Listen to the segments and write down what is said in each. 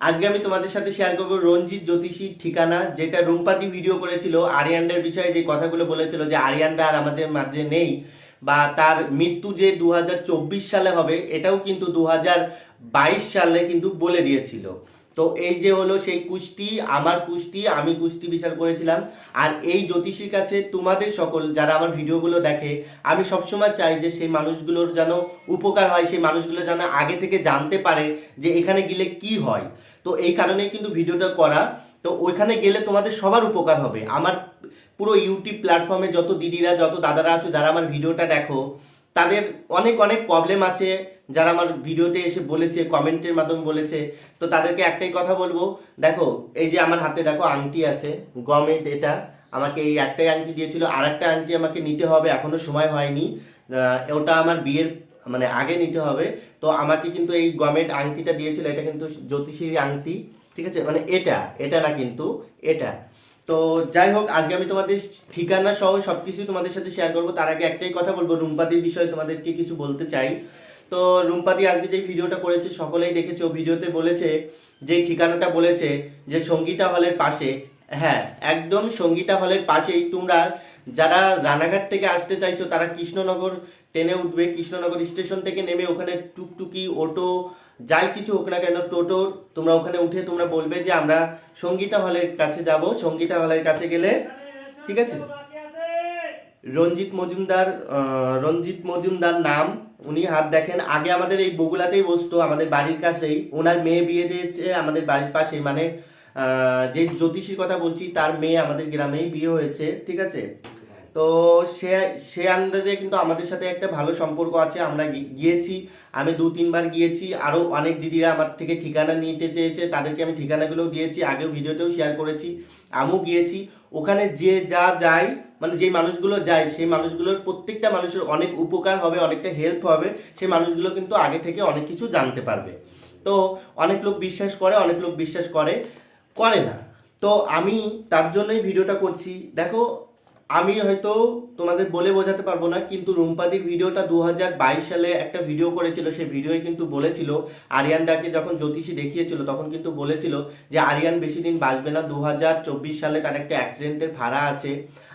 আজকে আমি তোমাদের সাথে শেয়ার করব রঞ্জিত জ্যোতিষীর ঠিকানা, যেটা রুম্পাতি ভিডিও করেছিল আরিয়ানদের বিষয়ে যে কথাগুলো বলেছিল যে আরিয়ানডা আর আমাদের মাঝে নেই বা তার মৃত্যু যে দু হাজার চব্বিশ সালে হবে, এটাও কিন্তু দু হাজার বাইশ সালে কিন্তু বলে দিয়েছিল। তো এই যে হলো সেই কুষ্টি, আমার কুষ্টি, আমি কুষ্টি বিচার করেছিলাম। আর এই জ্যোতিষীর কাছে তোমাদের সকল যারা আমার ভিডিওগুলো দেখে, আমি সবসময় চাই যে সেই মানুষগুলোর যেন উপকার হয়, সেই মানুষগুলো যেন আগে থেকে জানতে পারে যে এখানে গেলে কি হয়। তো এই কারণেই কিন্তু ভিডিওটা করা। তো ওইখানে গেলে তোমাদের সবার উপকার হবে। আমার পুরো ইউটিউব প্ল্যাটফর্মে যত দিদিরা, যত দাদারা আছো, যারা আমার ভিডিওটা দেখো, তাদের অনেক অনেক প্রবলেম আছে। যারা আমার ভিডিওতে এসে বলেছে, কমেন্টের মাধ্যমে বলেছে, তো তাদেরকে একটাই কথা বলব। দেখো, এই যে আমার হাতে দেখো আংটি আছে গমেট এটা, আমাকে এই একটাই আংটি দিয়েছিল আর একটা আংটি আমাকে নিতে হবে, এখনও সময় হয়নি। ওটা আমার বিয়ের মানে আগে নিতে হবে। তো আমাকে কিন্তু এই গমেট আংটিটা দিয়েছিল, এটা কিন্তু জ্যোতিষীর আংটি, ঠিক আছে? মানে এটা এটা না কিন্তু, এটা। তো যাই হোক, আজকে আমি তোমাদের ঠিকানা সহ সব কিছু তোমাদের সাথে শেয়ার করব। তার আগে একটাই কথা বলব, রুম্পাদির বিষয়ে তোমাদেরকে কিছু বলতে চাই। তো রুম্পাদি আজকে যে ভিডিওটা করেছে, সকলেই দেখেছে ভিডিওতে বলেছে, যে ঠিকানাটা বলেছে, যে সঙ্গীতা হলের পাশে। হ্যাঁ একদম সঙ্গীতা হলের পাশেই। তোমরা যারা রানাঘাট থেকে আসতে চাইছো, তারা কৃষ্ণনগর ট্রেনে উঠবে, কৃষ্ণনগর স্টেশন থেকে নেমে ওখানে টুকটুকি, অটো, যাই কিছু হোক না কেন, টোটো, তোমরা ওখানে উঠে তোমরা বলবে যে আমরা সঙ্গীতা হলের কাছে যাব। সঙ্গীতা হলের কাছে গেলে, ঠিক আছে? রঞ্জিত মজুমদার রঞ্জিত মজুমদার নাম, উনি হাত দেখেন। আগে আমাদের এই বগুলাতেই বসতো, আমাদের বাড়ির কাছেই। ওনার মেয়ে বিয়ে দিয়েছে আমাদের বাড়ির পাশে মানে যে জ্যোতিষীর কথা বলছি, তার মেয়ে আমাদের গ্রামেই বিয়ে হয়েছে, ঠিক আছে? তো সে সে আন্দাজে কিন্তু আমাদের সাথে একটা ভালো সম্পর্ক আছে। আমরা গিয়েছি, আমি দু, তিনবার গিয়েছি। আরও অনেক দিদিরা আমার থেকে ঠিকানা নিতে চেয়েছে, তাদেরকে আমি ঠিকানাগুলো দিয়েছি, আগেও ভিডিওতেও শেয়ার করেছি। আমিও গিয়েছি। ওখানে যে যা যায় মানে যে মানুষগুলো যায়, সেই মানুষগুলোর প্রত্যেকটা মানুষের অনেক উপকার হবে, অনেকটা হেল্প হবে। সেই মানুষগুলো কিন্তু আগে থেকে অনেক কিছু জানতে পারবে। তো অনেক লোক বিশ্বাস করে, অনেক লোক বিশ্বাস করে করে না। তো আমি তার জন্যই ভিডিওটা করছি। দেখো, আমি হয়তো তোমাদের বলে বোঝাতে পারব না, কিন্তু রুম্পাদির ভিডিওটা দু হাজার বাইশ সালে একটা ভিডিও করেছিল, সেই ভিডিওয় কিন্তু বলেছিল আরিয়ানদাকে যখন জ্যোতিষী দেখিয়েছিল, তখন কিন্তু বলেছিল যে আরিয়ান বেশি দিন বাঁচবে না দু হাজার চব্বিশ সালে তার একটা অ্যাক্সিডেন্টের ভাড়া আছে।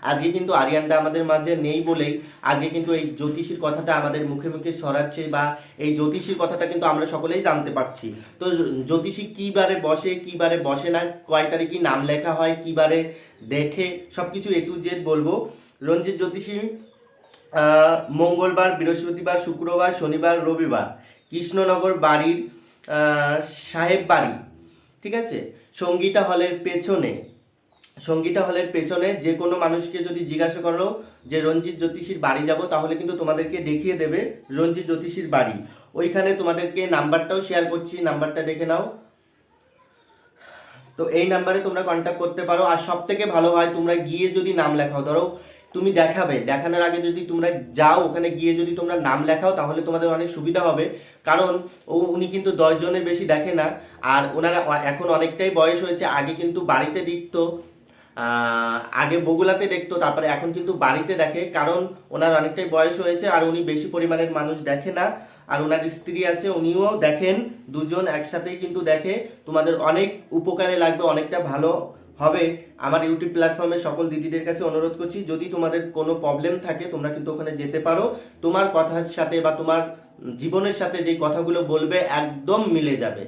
আজকে কিন্তু আরিয়ানদা আমাদের মাঝে নেই বলেই, আজকে কিন্তু এই জ্যোতিষীর কথাটা আমাদের মুখে মুখে ছড়াচ্ছে বা এই জ্যোতিষীর কথাটা কিন্তু আমরা সকলেই জানতে পারছি। তো জ্যোতিষী কী বারে বসে, কী বারে বসে না, কয় তারিখে নাম লেখা হয়, কী বারে দেখে সব কিছু এ টু জেড বলব। রঞ্জিত জ্যোতিষী মঙ্গলবার, বৃহস্পতিবার, শুক্রবার, শনিবার, রবিবার। কৃষ্ণনগর বাড়ির সাহেব বাড়ি। ঠিক আছে? সঙ্গীতা হলের পেছনে, সঙ্গীতা হলের পেছনে যে কোনো মানুষকে যদি জিজ্ঞাসা করো যে, রঞ্জিত জ্যোতিষীর বাড়ি যাব? তাহলে কিন্তু তোমাদেরকে দেখিয়ে দেবে রঞ্জিত জ্যোতিষীর বাড়ি। ওইখানে তোমাদেরকে নাম্বারটাও শেয়ার করছি, নাম্বারটা দেখে নাও। তো এই নাম্বারে তোমরা কন্ট্যাক্ট করতে পারো। আর সব থেকে ভালো হয়, তোমরা গিয়ে যদি নাম লেখাও, ধরো তুমি দেখাবে। দেখানোর আগে যদি তোমরা যাও, ওখানে গিয়ে যদি তোমরা নাম লেখাও, তাহলে তোমাদের অনেক সুবিধা হবে। কারণ ও, উনি কিন্তু দশ জনের বেশি দেখে না। আর ওনারা এখন অনেকটাই বয়স হয়েছে, আগে কিন্তু বাড়িতে দেখতো আগে বগুলাতে দেখতো, তারপরে এখন কিন্তু বাড়িতে দেখে। কারণ ওনার অনেকটাই বয়স হয়েছে, আর উনি বেশি পরিমাণের মানুষ দেখে না। আর ওনার স্ত্রী আছে, উনিও দেখেন, দুজন একসাথেই কিন্তু দেখে। তোমাদের অনেক উপকারে লাগবে, অনেকটা ভালো। হবে। আমার ইউটিউব প্ল্যাটফর্মে সকল দিদিদের কাছে অনুরোধ করছি, যদি তোমাদের কোনো প্রবলেম থাকে, তোমরা কিন্তু ওখানে যেতে পারো। তোমার কথার সাথে বা তোমার জীবনের সাথে যে কথাগুলো বলবে, একদম মিলে যাবে।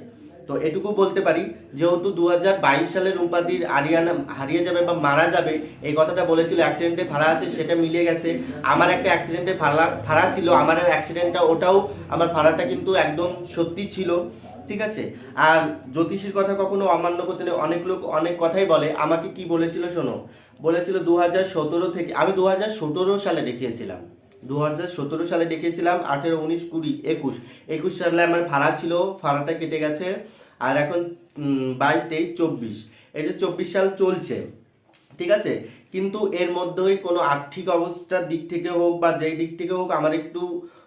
তো এটুকু বলতে পারি, যেহেতু দু হাজার বাইশ সালে রূপাদির আরিয়ানা হারিয়ে যাবে বা মারা যাবে, এই কথাটা বলেছিল অ্যাক্সিডেন্টে ভাড়া আছে, সেটা মিলে গেছে। আমার একটা অ্যাক্সিডেন্টে ভাড়া ভাড়া ছিল, আমার অ্যাক্সিডেন্টটা ওটাও আমার ভাড়াটা কিন্তু একদম সত্যি ছিল। ঠিক আছে? আর জ্যোতিষীর কথা কখনো অমান্য করতে নেই অনেক লোক অনেক কথাই বলে। আমাকে কি বলেছিল শোনো? বলেছিল দু সতেরো থেকে, আমি দু সতেরো সালে দেখিয়েছিলাম। দু হাজার সতেরো সালে দেখিয়েছিলাম, আঠেরো উনিশ কুড়ি একুশ। একুশ সালে আমার ভাড়া ছিল, ভাড়াটা কেটে গেছে। আর এখন বাইশ তেইশ চব্বিশ। এই যে চব্বিশ সাল চলছে, ঠিক আছে? কিন্তু এর মধ্যেই কোনো আর্থিক অবস্থার দিক থেকে হোক বা যেই দিক থেকে হোক, আমার একটু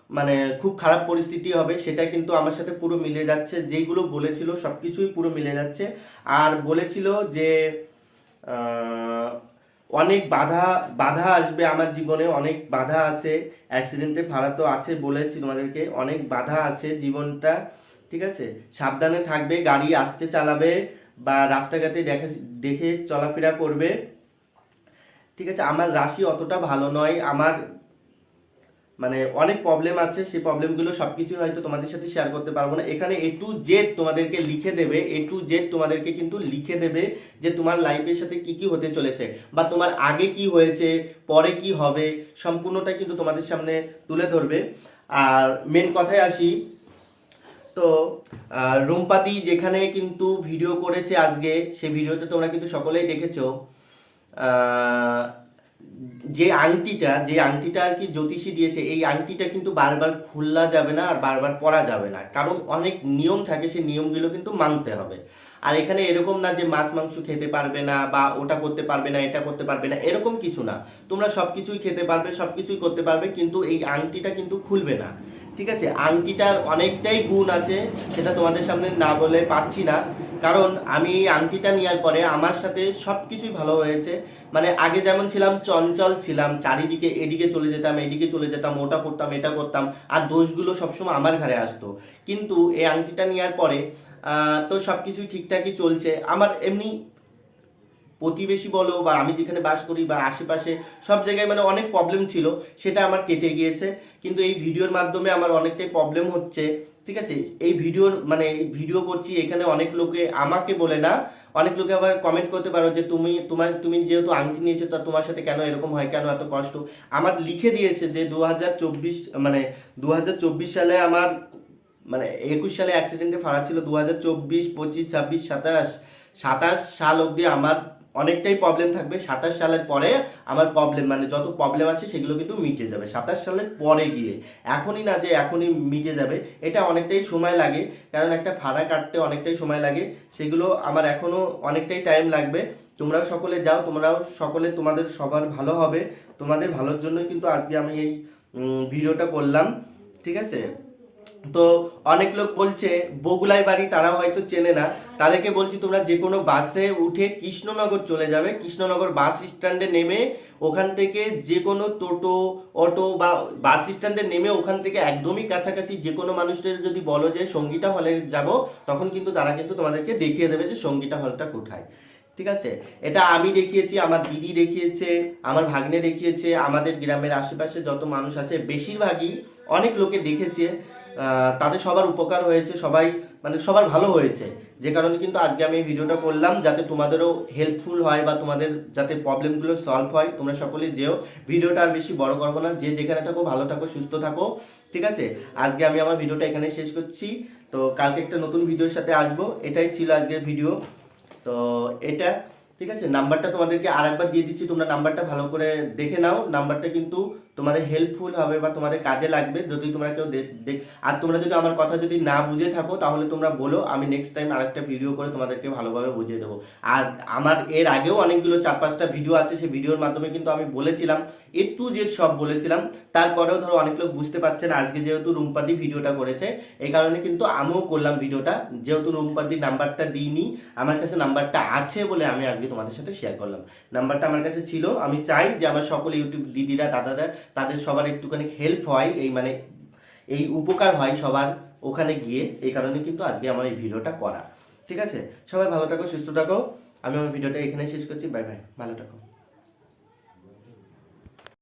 মানে খুব খারাপ পরিস্থিতি হবে, সেটা কিন্তু আমার সাথে পুরো মিলে যাচ্ছে। যেইগুলো বলেছিল সব কিছুই পুরো মিলে যাচ্ছে। আর বলেছিল যে অনেক বাধা বাধা আসবে আমার জীবনে, অনেক বাধা আছে, অ্যাক্সিডেন্টে ভাড়া তো আছে বলেছি তোমাদেরকে, অনেক বাধা আছে জীবনটা, ঠিক আছে? সাবধানে থাকবে, গাড়ি আস্তে চালাবে বা রাস্তাঘাটে দেখে দেখে চলাফেরা করবে, ঠিক আছে? আমার রাশি অতটা ভালো নয়, আমার মানে অনেক প্রবলেম আছে, সেই প্রবলেমগুলো সব কিছু হয়তো তোমাদের সাথে শেয়ার করতে পারব না। এখানে এ টু জেড তোমাদেরকে লিখে দেবে এ টু জেড তোমাদেরকে কিন্তু লিখে দেবে যে তোমার লাইফের সাথে কি কি হতে চলেছে বা তোমার আগে কি হয়েছে, পরে কি হবে, সম্পূর্ণটা কিন্তু তোমাদের সামনে তুলে ধরবে। আর মেন কথায় আসি, তো রুম্পাদি যেখানে কিন্তু ভিডিও করেছে আজকে সেই ভিডিওতে তোমরা কিন্তু সকলেই দেখেছ। যে আংটিটা যে আংটিটা আর কি জ্যোতিষী দিয়েছে, এই আংটিটা কিন্তু বারবার খুললা যাবে না আর বারবার পরা যাবে না। কারণ অনেক নিয়ম থাকে, সেই নিয়মগুলো কিন্তু মানতে হবে। আর এখানে এরকম না যে মাছ মাংস খেতে পারবে না বা ওটা করতে পারবে না, এটা করতে পারবে না, এরকম কিছু না। তোমরা সব কিছুই খেতে পারবে সব কিছুই করতে পারবে, কিন্তু এই আংটিটা কিন্তু খুলবে না। ঠিক আছে? আংটিটার অনেকটাই গুণ আছে, সেটা তোমাদের সামনে না বলে পাচ্ছি না। কারণ আমি আংটিটা নেওয়ার পরে আমার সাথে সব কিছুই ভালো হয়েছে। মানে আগে যেমন ছিলাম, চঞ্চল ছিলাম, চারিদিকে এদিকে চলে যেতাম, এদিকে চলে যেতাম, ওটা করতাম, এটা করতাম, আর দোষগুলো সবসময় আমার ঘরে আসতো। কিন্তু এই আংটিটা নেওয়ার পরে তো সব কিছুই ঠিকঠাকই চলছে। আমার এমনি প্রতিবেশী বলো বা আমি যেখানে বাস করি বা আশেপাশে সব জায়গায় মানে অনেক প্রবলেম ছিল, সেটা আমার কেটে গিয়েছে। কিন্তু এই ভিডিওর মাধ্যমে আমার অনেকটাই প্রবলেম হচ্ছে। ঠিক আছে? এই ভিডিওর মানে ভিডিও করছি, এখানে অনেক লোকে আমাকে বলে না, অনেক লোকে আবার কমেন্ট করতে পারো যে তুমি, তোমার, তুমি যেহেতু আংটি নিয়েছো, তা তোমার সাথে কেন এরকম হয়, কেন এত কষ্ট? আমার লিখে দিয়েছে যে দু হাজার চব্বিশ মানে দু হাজার চব্বিশ সালে আমার মানে একুশ সালে অ্যাক্সিডেন্টে ফাড়া ছিল দু হাজার চব্বিশ, পঁচিশ, ছাব্বিশ, সাতাশ সাতাশ সাল অবধি আমার অনেকটাই প্রবলেম থাকবে। সাতাশ সালের পরে আমার প্রবলেম মানে যত প্রবলেম আছে সেগুলো কিন্তু মিটে যাবে। সাতাশ সালের পরে গিয়ে, এখনই না যে এখনই মিটে যাবে, এটা অনেকটাই সময় লাগে। কারণ একটা ফাড়া কাটতে অনেকটাই সময় লাগে। সেগুলো আমার এখনও অনেকটাই টাইম লাগবে। তোমরাও সকলে যাও, তোমরাও সকলে তোমাদের সবার ভালো হবে। তোমাদের ভালোর জন্যই কিন্তু আজকে আমি এই ভিডিওটা করলাম। ঠিক আছে? তো অনেক লোক বলছে, বগুলাই বাড়ি তারা হয়তো চেনে না। তাদেরকে বলছি, তোমরা যে কোনো বাসে উঠে কৃষ্ণনগর চলে যাবে। কৃষ্ণনগর বাস স্ট্যান্ডে নেমে ওখান থেকে যে কোনো টোটো, অটো বা বাস স্ট্যান্ডে নেমে ওখান থেকে একদমই কাছাকাছি যে কোনো মানুষদের যদি বলো যে, সঙ্গীতা হলে যাব, তখন কিন্তু তারা কিন্তু তোমাদেরকে দেখিয়ে দেবে যে, সঙ্গীতা হলটা কোথায়? ঠিক আছে? এটা আমি দেখিয়েছি, আমার দিদি দেখিয়েছে, আমার ভাগ্নে দেখিয়েছে, আমাদের গ্রামের আশেপাশে যত মানুষ আছে, বেশিরভাগই অনেক লোকে দেখেছে। তাদের সবার উপকার হয়েছে, সবাই মানে সবার ভালো হয়েছে। যে কারণে কিন্তু আজকে আমি এই ভিডিওটা করলাম, যাতে তোমাদেরও হেল্পফুল হয় বা তোমাদের যাতে প্রবলেমগুলো সলভ হয়, তোমরা সকলে যেও। ভিডিওটা আর বেশি বড় করব না, যে যেখানে থাকো, ভালো থাকো, সুস্থ থাকো, ঠিক আছে? আজকে আমি আমার ভিডিওটা এখানে শেষ করছি। তো কালকে একটা নতুন ভিডিওর সাথে আসব, এটাই ছিল আজকের ভিডিও। তো এটা, ঠিক আছে? নাম্বারটা তোমাদেরকে আর একবার দিয়ে দিচ্ছি, তোমরা নাম্বারটা ভালো করে দেখে নাও। নাম্বারটা কিন্তু তোমাদের হেল্পফুল হবে বা তোমাদের কাজে লাগবে যদি তোমরা কেউ দেখ আর তোমরা যদি আমার কথা যদি না বুঝে থাকো, তাহলে তোমরা বলো, আমি নেক্সট টাইম আরেকটা ভিডিও করে তোমাদেরকে ভালোভাবে বুঝিয়ে দেবো। আর আমার এর আগেও অনেকগুলো চার পাঁচটা ভিডিও আছে, সেই ভিডিওর মাধ্যমে কিন্তু আমি বলেছিলাম একটু যে সব বলেছিলাম। তারপরেও ধরো অনেক লোক বুঝতে পারছেন আজকে যেহেতু রুম্পাদি ভিডিওটা করেছে, এই কারণে কিন্তু আমিও করলাম ভিডিওটা যেহেতু রুম্পাদি নাম্বারটা দিইনি, আমার কাছে নাম্বারটা আছে বলে আমি আজকে তোমাদের সাথে শেয়ার করলাম। নাম্বারটা আমার কাছে ছিল, আমি চাই যে আমার সকল ইউটিউব দিদিরা, দাদারা তাদের সবার একটুখানি হেল্প হয়, এই মানে এই উপকার হয় সবার ওখানে গিয়ে, এই কারণে কিন্তু আজকে আমার এই ভিডিওটা করা। ঠিক আছে? সবাই ভালো থাকো, সুস্থ থাকো। আমি আমার ভিডিওটা এখানে শেষ করছি। Bye bye. ভালো থাকো।